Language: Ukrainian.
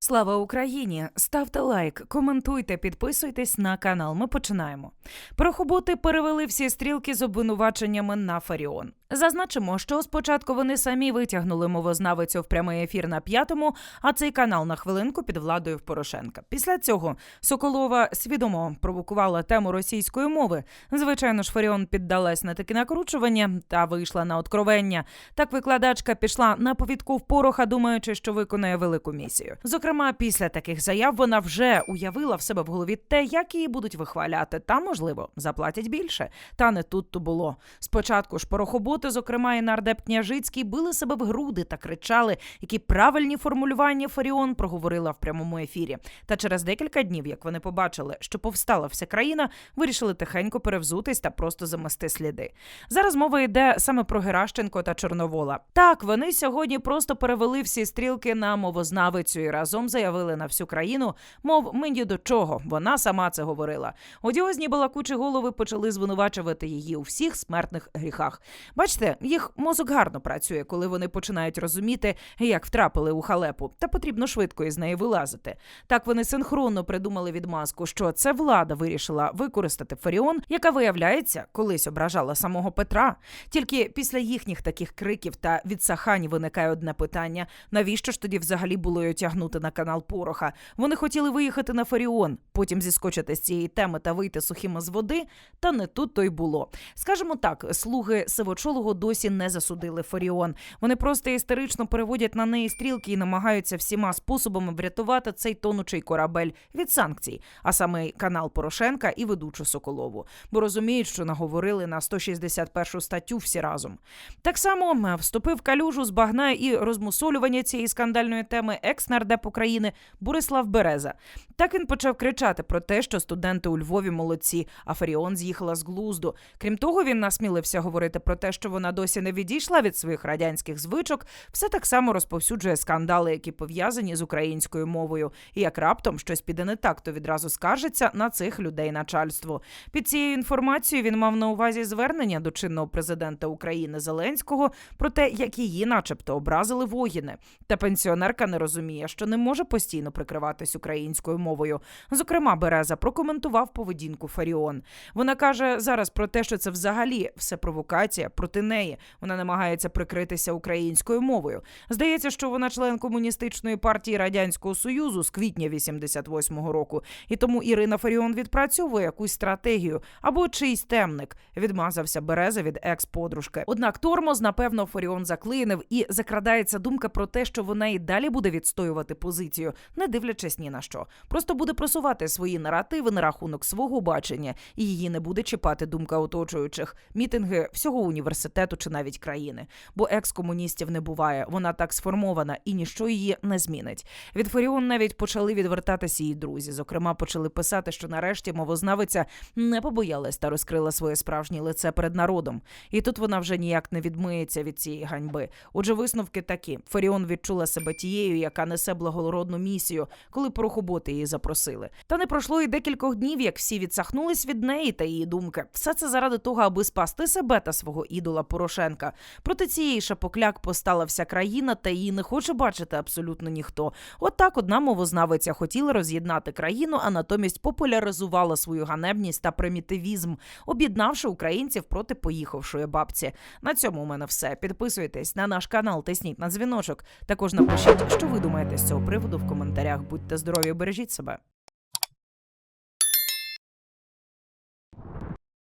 Слава Україні! Ставте лайк, коментуйте, підписуйтесь на канал. Ми починаємо. Прохоботи перевели всі стрілки з обвинуваченнями на Фаріон. Зазначимо, що спочатку вони самі витягнули мовознавицю в прямий ефір на п'ятому, а цей канал на хвилинку під владою в Порошенка. Після цього Соколова свідомо провокувала тему російської мови. Звичайно ж, Фаріон піддалась на таке накручування та вийшла на откровення. Так викладачка пішла на повідку в пороха, думаючи, що виконає велику місію. Зокрема, після таких заяв вона вже уявила в себе в голові те, як її будуть вихваляти, та можливо заплатять більше. Та не тут то було. Спочатку ж порохоботи, зокрема і нардеп Княжицький, били себе в груди та кричали, які правильні формулювання Фаріон проговорила в прямому ефірі. Та через декілька днів, як вони побачили, що повстала вся країна, вирішили тихенько перевзутись та просто замести сліди. Зараз мова йде саме про Геращенко та Чорновола. Так, вони сьогодні просто перевели всі стрілки на мовознавицю і разом заявили на всю країну, мов ми ні до чого. Вона сама це говорила. Одіозні балакучі голови почали звинувачувати її у всіх смертних гріхах. Бачите, їх мозок гарно працює, коли вони починають розуміти, як втрапили у халепу, та потрібно швидко із неї вилазити. Так вони синхронно придумали відмазку, що це влада вирішила використати Фаріон, яка виявляється, колись ображала самого Петра. Тільки після їхніх таких криків та відсахань виникає одне питання: навіщо ж тоді взагалі було й отягнути на канал Пороха? Вони хотіли виїхати на Фаріон, потім зіскочити з цієї теми та вийти сухими з води. Та не тут то й було. Скажімо так, слуги Сивочолого досі не засудили Фаріон. Вони просто істерично переводять на неї стрілки і намагаються всіма способами врятувати цей тонучий корабель від санкцій, а саме канал Порошенка і ведучу Соколову, бо розуміють, що наговорили на 161 статтю всі разом. Так само вступив калюжу з багна і розмусолювання цієї скандальної теми екс-нардеп України Борислав Береза. Так він почав кричати про те, що студенти у Львові молодці, а Фаріон з'їхала з глузду. Крім того, він насмілився говорити про те, що вона досі не відійшла від своїх радянських звичок. Все так само розповсюджує скандали, які пов'язані з українською мовою. І як раптом щось піде не так, то відразу скаржиться на цих людей начальство. Під цією інформацією він мав на увазі звернення до чинного президента України Зеленського про те, як її, начебто, образили воїни. Та пенсіонерка не розуміє, що не може постійно прикриватись українською мовою. Зокрема, Береза прокоментував поведінку Фаріон. Вона каже зараз про те, що це взагалі все провокація проти неї. Вона намагається прикритися українською мовою. Здається, що вона член комуністичної партії радянського союзу з квітня 88-го року, і тому Ірина Фаріон відпрацьовує якусь стратегію або чийсь темник. Відмазався Береза від екс-подружки. Однак тормоз, напевно, Фаріон заклинив і закрадається думка про те, що вона і далі буде відстоювати позицію, не дивлячись ні на що. Просто буде просувати свої наративи на рахунок свого бачення, і її не буде чіпати думка оточуючих, мітинги всього університету чи навіть країни. Бо екс-комуністів не буває. Вона так сформована і ніщо її не змінить. Від Фаріон навіть почали відвертатися її друзі. Зокрема, почали писати, що нарешті мовознавиця не побоялась та розкрила своє справжнє лице перед народом. І тут вона вже ніяк не відмиється від цієї ганьби. Отже, висновки такі: Фаріон відчула себе тією, яка несе благородну місію, коли порохоботи її запросили. Та не пройшло і декількох днів, як всі відсахнулись від неї та її думки. Все це заради того, аби спасти себе та свого ідола Порошенка. Проти цієї шапокляк постала вся країна, та її не хоче бачити абсолютно ніхто. От так одна мовознавиця хотіла роз'єднати країну, а натомість популяризувала свою ганебність та примітивізм, об'єднавши українців проти поїхавшої бабці. На цьому у мене все. Підписуйтесь на наш канал, тисніть на дзвіночок. Також напишіть, що ви думаєте з цього приводу в коментарях. Будьте здорові, бережіть себе.